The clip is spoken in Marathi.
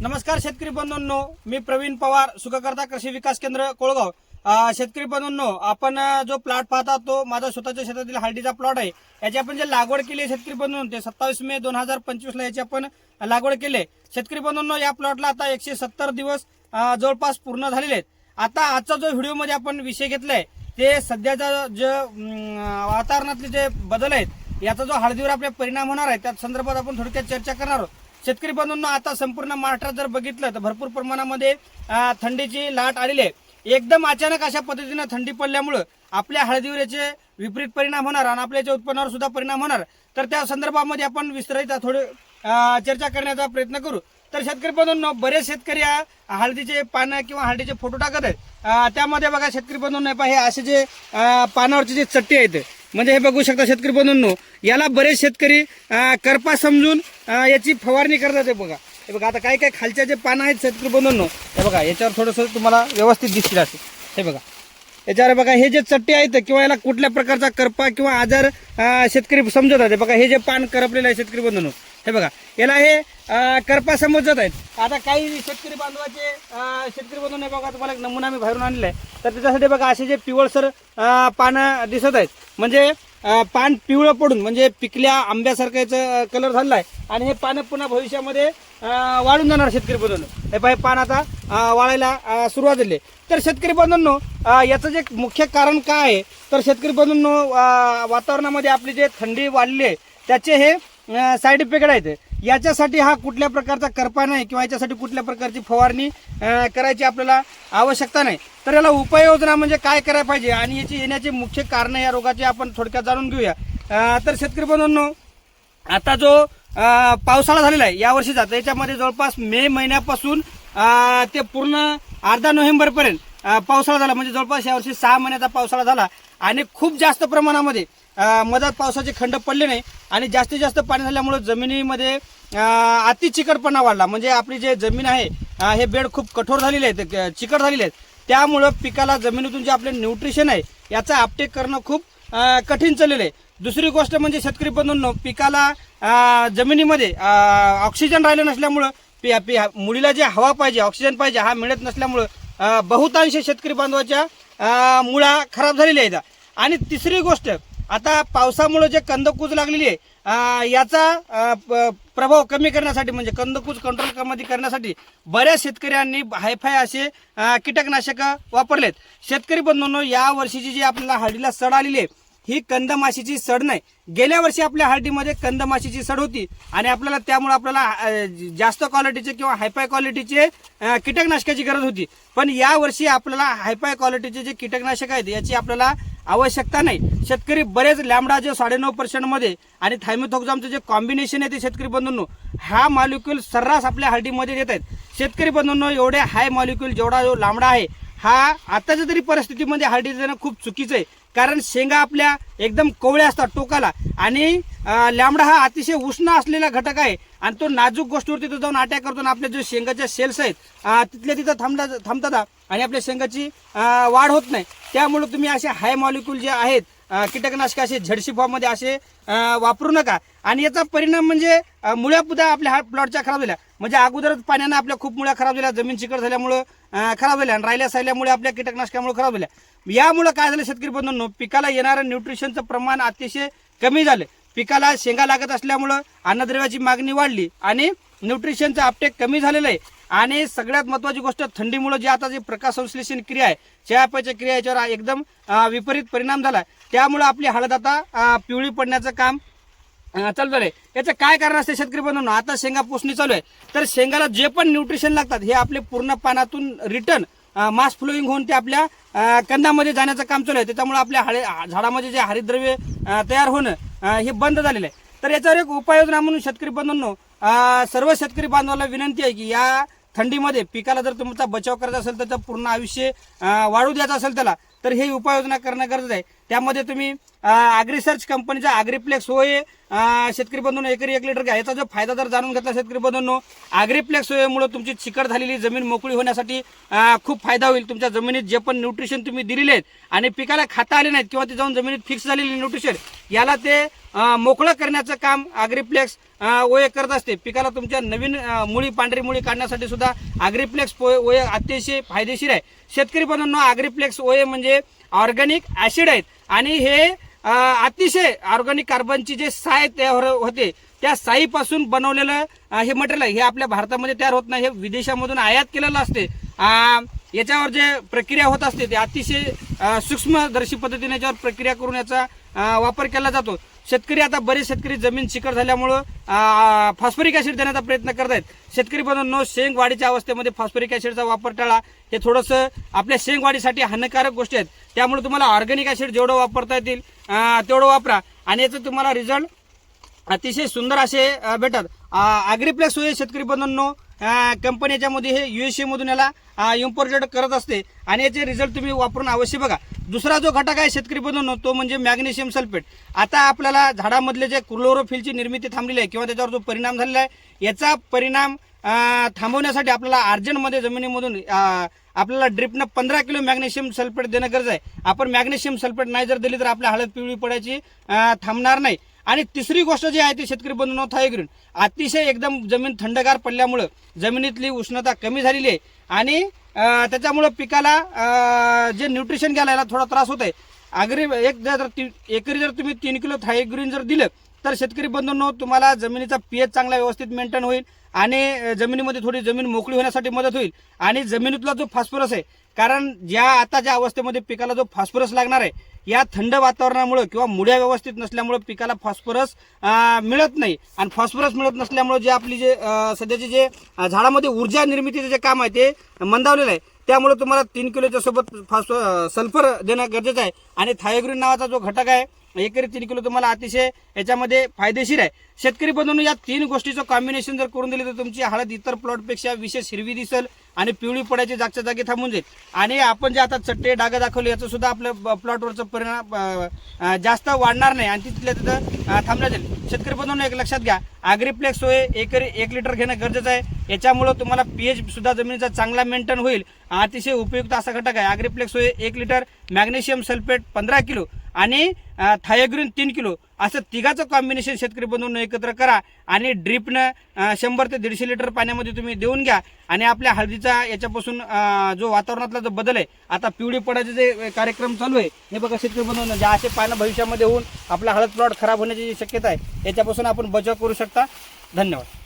नमस्कार शेतकरी बंधूंनो मी प्रवीण पवार सुखकर्ता कृषी विकास केंद्र कोळगाव. शेतकरी बंधूंनो आपण जो प्लॉट पाहता तो माझा स्वतःच्या शेतातील हळदीचा प्लॉट आहे. याची आपण जे लागवड केली आहे शेतकरी बंधूंनो ते सत्तावीस मे दोन हजार पंचवीसला याची आपण लागवड केली शेतकरी बंधूंनो या प्लॉटला आता एकशे सत्तर दिवस जवळपास पूर्ण झालेले आहेत. आता आजचा जो व्हिडिओमध्ये आपण विषय घेतलाय ते सध्याचा जे वातावरणातले जे बदल आहेत याचा जो हळदीवर आपल्या परिणाम होणार आहे त्या संदर्भात आपण थोडक्यात चर्चा करणार आहोत. शेतकरी बंधूंना आता संपूर्ण महाराष्ट्रात जर बघितलं तर भरपूर प्रमाणामध्ये थंडीची लाट आलेली आहे. एकदम अचानक अशा पद्धतीनं थंडी पडल्यामुळं आपल्या हळदीवर याचे विपरीत परिणाम होणार आणि आपल्याच्या उत्पन्नावर सुद्धा परिणाम होणार. तर त्या संदर्भामध्ये आपण विस्तारित थोडे चर्चा करण्याचा प्रयत्न करू. तर शेतकरी बंधूंनो बरेच शेतकरी या हळदीचे पानं किंवा हळदीचे फोटो टाकत आहेत. त्यामध्ये बघा शेतकरी बंधूंना हे असे जे पानावरचे जे चट्टे आहेत म्हणजे हे बघू शकता शेतकरी बंधूंनो याला बरेच शेतकरी करपा समजून याची फवारणी करतात हे बघा. हे बघा आता काय काय खालच्या जे पानं आहेत शेतकरी बंधूंनो हे बघा याच्यावर थोडंसं तुम्हाला व्यवस्थित दिसतील असे. हे बघा. याच्यावर बघा हे जे चट्टे आहेत किंवा याला कुठल्या प्रकारचा करपा किंवा आजार शेतकरी समजत आहेत बघा हे जे पान करपलेलं आहे शेतकरी बंधूंनो हे बघा. याला हे करपा समजत आहेत. आता काही शेतकरी बांधवाचे शेतकरी बंधून हे बघा तुम्हाला एक नमुना मी बाहेरून आणलाय. तर त्याच्यासाठी बघा असे जे पिवळसर पानं दिसत आहेत म्हणजे पान पिवळं पडून म्हणजे पिकल्या आंब्यासारखं याचं कलर झालेला आहे आणि हे पानं पुन्हा भविष्यामध्ये वाढून जाणार शेतकरी बंधूंनो. हे पाय पान आता वाळायला सुरुवात झाली. तर शेतकरी बंधूंनो याचं जे मुख्य कारण काय आहे? तर शेतकरी बंधूंनो वातावरणामध्ये आपली जे थंडी वाढली आहे त्याचे हे साईड इफेक्ट आहेत. याच्यासाठी हा कुठल्या प्रकारचा करपा नाही किंवा याच्यासाठी कुठल्या प्रकारची फवारणी करायची आपल्याला आवश्यकता नाही. तर याला उपाययोजना म्हणजे काय करायला पाहिजे? आणि याची येण्याची मुख्य कारणं या रोगाची आपण थोडक्यात जाणून घेऊया. तर शेतकरी बंधूंनो आता जो पावसाळा झालेला आहे यावर्षी जातो याच्यामध्ये जवळपास मे महिन्यापासून ते पूर्ण अर्धा नोव्हेंबरपर्यंत पावसाळा झाला. म्हणजे जवळपास यावर्षी सहा महिन्याचा पावसाळा झाला. आणि खूप जास्त प्रमाणामध्ये मधात पावसाचे खंड पडले नाही. आणि जास्तीत जास्त पाणी झाल्यामुळे जमिनीमध्ये अति चिकटपणा वाढला. म्हणजे आपली जे जमीन आहे हे बेड खूप कठोर झालेले आहेत चिकट झालेले आहेत. त्यामुळं पिकाला जमिनीतून जे आपले न्यूट्रिशन आहे याचा अपटेक करणं खूप कठीण चाललेलं आहे. दुसरी गोष्ट म्हणजे शेतकरी बंधूंनो पिकाला जमिनीमध्ये ऑक्सिजन राहिलं नसल्यामुळं पि- पि- मुलीला जे हवा पाहिजे ऑक्सिजन पाहिजे हा मिळत नसल्यामुळं बहुतांश शेतकरी बांधवाच्या मुळा खराब झालेल्या आहेत. आणि तिसरी गोष्ट आता पावसामुळे जे कंदकूज लागलेली आहे याचा प- प्रभाव कमी करण्यासाठी म्हणजे कंदकूज कंट्रोल कमी करण्यासाठी बऱ्याच शेतकऱ्यांनी हायफाय असे कीटकनाशकं कीटकनाशक वापरलेत. शेतकरी बंधूंनो या वर्षीची जी आपल्याला हळदीला सड आलेली आहे ही कंदमाशीची सड नाही. गेल्या वर्षी आपल्या हळदीमध्ये कंदमाशीची सड होती आणि आपल्याला त्यामुळे आपल्याला जास्त क्वालिटीचे किंवा हायफाय क्वालिटीचे कीटकनाशकाची गरज होती. पण या वर्षी आपल्याला हायफाय क्वालिटीचे जे कीटकनाशक आहेत याची आपल्याला आवश्यकता नाही. शेतकरी बरेच लॅमडा जे साडेनऊ पर्सेंटमध्ये आणि थायमिथोक्झामचं जे कॉम्बिनेशन आहे ते शेतकरी बंधूंनो हा मॉलिक्युल सर्रास आपल्या हळदीमध्ये देत आहेत. शेतकरी बंधूंनो एवढे हाय मॉलिक्युल जेवढा जो लांबडा आहे हा आताच्या तरी परिस्थितीमध्ये हळदी देणं खूप चुकीचं आहे. कारण शेंगा आपल्या एकदम कोवळ्या असतात टोकाला आणि लांबडा लॅमडा हा अतिशय उष्ण असलेला घटक आहे आणि तो नाजूक गोष्टीवर तिथं जाऊन अटॅक करतो आणि आपल्या जे शेंगाच्या सेल्स आहेत तिथल्या तिथं थांबला थांबतात आणि आपल्या शेंगाची वाढ होत नाही. त्यामुळे तुम्ही असे हाय मॉलिक्यूल जे आहेत कीटकनाशक असे झडशी फॉर्ममध्ये असे वापरू नका. आणि याचा परिणाम म्हणजे मुळ्या पुद्या आपल्या हा प्लॉटच्या खराब झाल्या. म्हणजे अगोदरच पाण्यानं आपल्या खूप मुळ्या खराब झाल्या जमीन चिकट झाल्यामुळं खराब झाल्या. आणि राहिल्या सायल्यामुळे आपल्या कीटकनाशकामुळे खराब झाल्या. यामुळं काय झालं शेतकरी बंधूंनो? पिकाला येणारं न्यूट्रिशनचं प्रमाण अतिशय कमी झालं. पिकाला शेंगा लागत असल्यामुळं अन्नद्रव्याची मागणी वाढली आणि न्यूट्रिशनचं अपटेक कमी झालेलं आहे. आणि सगळ्यात महत्वाची गोष्ट थंडीमुळे जे आता जे प्रकाश संश्लेषण क्रिया आहे चयापचय क्रिया याच्यावर एकदम विपरीत परिणाम झाला. त्यामुळं आपली हळद आता पिवळी पडण्याचं काम अं, चालू याचं काय कारण असते शेतकरी बंधूंनो? आता शेंगा पोसणी चालू आहे. तर शेंगाला जे पण न्यूट्रिशन लागतात हे आपले पूर्ण पानातून रिटर्न मास फ्लोईंग होऊन ते आपल्या कंदामध्ये जाण्याचं काम चालू आहे. त्याच्यामुळे आपल्या हळे झाडामध्ये जे हरिद्रव्य तयार होणं हे बंद झालेलं आहे. तर याच्यावर एक उपाययोजना म्हणून शेतकरी बंधूंनो सर्व शेतकरी बांधवाला विनंती आहे की या थंडीमध्ये पिकाला जर तुमचा बचाव करायचा असेल त्याचं पूर्ण आयुष्य वाढू द्यायचं असेल त्याला तर हे उपाययोजना करणं गरजेचं आहे. त्यामध्ये तुम्ही अॅग्रिसर्च कंपनीचा अॅग्रिप्लेक्स होय शेतकरी बंधून एकरी एक लिटर घ्या याचा जो फायदा जर जाणून घेतला शेतकरी बंधूंनो अॅग्रिप्लेक्स होयमुळे तुमची चिकट झालेली जमीन मोकळी होण्यासाठी खूप फायदा होईल. तुमच्या जमिनीत जे पण न्यूट्रिशन तुम्ही दिलेले आहेत आणि पिकाला खाता आले नाहीत किंवा ते जाऊन जमिनीत फिक्स झालेली न्यूट्रिशन याला ते मोकळं करण्याचं काम अग्रिप्लेक्स अं, ओए करत असते. पिकाला तुमच्या नवीन मुळी पांढरी मुळी काढण्यासाठी सुद्धा अग्रिप्लेक्स पो- ओए अतिशय फायदेशीर आहे. शेतकरी बनवणं अग्रिप्लेक्स ओए म्हणजे ऑर्गॅनिक ऍसिड आहेत. आणि हे अतिशय ऑर्गॅनिक कार्बनची जे साय तयार हो-, होते त्या साईपासून बनवलेलं हे मटेरियल हे आपल्या भारतामध्ये तयार होत नाही. हे विदेशामधून आयात केलेलं असते. याच्यावर जे प्रक्रिया होत असते ते अतिशय सूक्ष्मदर्शी पद्धतीने याच्यावर प्रक्रिया करून याचा वापर केला जातो. शेतकरी आता बरेच शेतकरी जमीन चिकट झाल्यामुळं फॉस्फरिक ऍसिड देण्याचा प्रयत्न करत आहेत. शेतकरी बनवून शेंग वाढीच्या अवस्थेमध्ये फॉस्फरिक ऍसिडचा वापर टाळा. हे थोडंसं आपल्या शेंग वाढीसाठी हानिकारक गोष्टी आहेत. त्यामुळे तुम्हाला ऑर्गॅनिक ऍसिड जेवढं वापरता येतील तेवढं वापरा. आणि याचं तुम्हाला रिझल्ट अतिशय सुंदर असे भेटत भेटतात. अग्रिप्लेक्स होय शेतकरी बंधूंनो कंपनी याच्यामध्ये हे युएसए मधून याला इम्पोर्टेड करत असते. आणि याचे रिझल्ट तुम्ही वापरून अवश्य बघा. दुसरा जो घटक आहे शेतकरी बंधूंनो तो म्हणजे मॅग्नेशियम सल्फेट आता आपल्याला झाडामधले जे क्लोरोफिलची निर्मिती थांबलेली आहे किंवा त्याच्यावर जो परिणाम झालेला आहे याचा परिणाम थांबवण्यासाठी आपल्याला अर्जंटमध्ये जमिनीमधून आपल्याला ड्रिपनं पंधरा किलो मॅग्नेशियम सल्फेट देणं गरज आहे. आपण मॅग्नेशियम सल्फेट नाही जर दिली तर आपल्या हळद पिवळी पडायची थांबणार नाही. आणि तिसरी गोष्ट जी आहे ती शेतकरी बंधूंनो थायग्रीन अतिशय एकदम जमीन थंडगार पडल्यामुळं जमिनीतली उष्णता कमी झालेली आहे. आणि त्याच्यामुळं पिकाला जे न्यूट्रिशन घ्यायला याला थोडा त्रास होत आहे आगरी एक जर एकरी जर तुम्ही तीन किलो थायग्रीन जर दिलं तर शेतकरी बंधूंनो तुम्हाला जमिनीचा पीएच चांगला व्यवस्थित मेंटेन होईल आणि जमिनीमध्ये थोडी जमीन मोकळी होण्यासाठी मदत होईल. आणि जमिनीतला जो फॉस्फरस आहे कारण ज्या आता ज्या अवस्थेमध्ये पिकाला जो फॉस्फरस लागणार आहे या थंड वातावरणामुळे किंवा मुळ्या व्यवस्थित नसल्यामुळे पिकाला फॉस्फरस मिळत नाही. आणि फॉस्फरस मिळत नसल्यामुळे जे आपली जे सध्याचे जे झाडामध्ये ऊर्जा निर्मितीचं जे काम आहे ते मंदावलेलं आहे. त्यामुळे तुम्हाला तीन किलोच्या सोबत फॉस्फ सल्फर देणं गरजेचं आहे. आणि थायोग्रीन नावाचा जो घटक आहे एकरी तीन किलो तुम्हाला अतिशय याच्यामध्ये फायदेशीर आहे. शेतकरी बंधूंनो या तीन गोष्टीचं कॉम्बिनेशन जर करून दिले तर तुमची हळद इतर प्लॉटपेक्षा विशेष हिरवी दिसेल. आणि पिवळी पडायची जागच्या जागी थांबून जाईल. आणि आपण जे आता चट्टे डाग दाखवले याचं सुद्धा आपल्या प्लॉटवरचं परिणाम जास्त वाढणार नाही. आणि तिथल्या तिथं थांबल्या जाईल. शेतकरी बंधूंनो एक लक्षात घ्या. ॲग्रीप्लेक्स सोय एकरी एक लिटर घेणं गरजेचं आहे. याच्यामुळं तुम्हाला पीएच सुद्धा जमिनीचा चांगला मेंटेन होईल. अतिशय उपयुक्त असा घटक आहे. अग्रिप्लेक्स सोय एक लिटर मॅग्नेशियम सल्फेट पंधरा किलो आणि थायोग्रीन तीन किलो. असं तिघाचं कॉम्बिनेशन शेतकरी बंधूंनो एकत्र करा आणि ड्रिपनं शंभर ते दीडशे लिटर पाण्यामध्ये तुम्ही देऊन घ्या आणि आपल्या हळदीचा याच्यापासून जो वातावरणातला जो बदल आहे आता पिवळी पडायचे जे कार्यक्रम चालू आहे हे बघा शेतकरी बंधूंनो ज्या असे पानं भविष्यामध्ये होऊन आपला हळद प्लॉट खराब होण्याची जी शक्यता आहे याच्यापासून आपण बचाव करू शकता. धन्यवाद.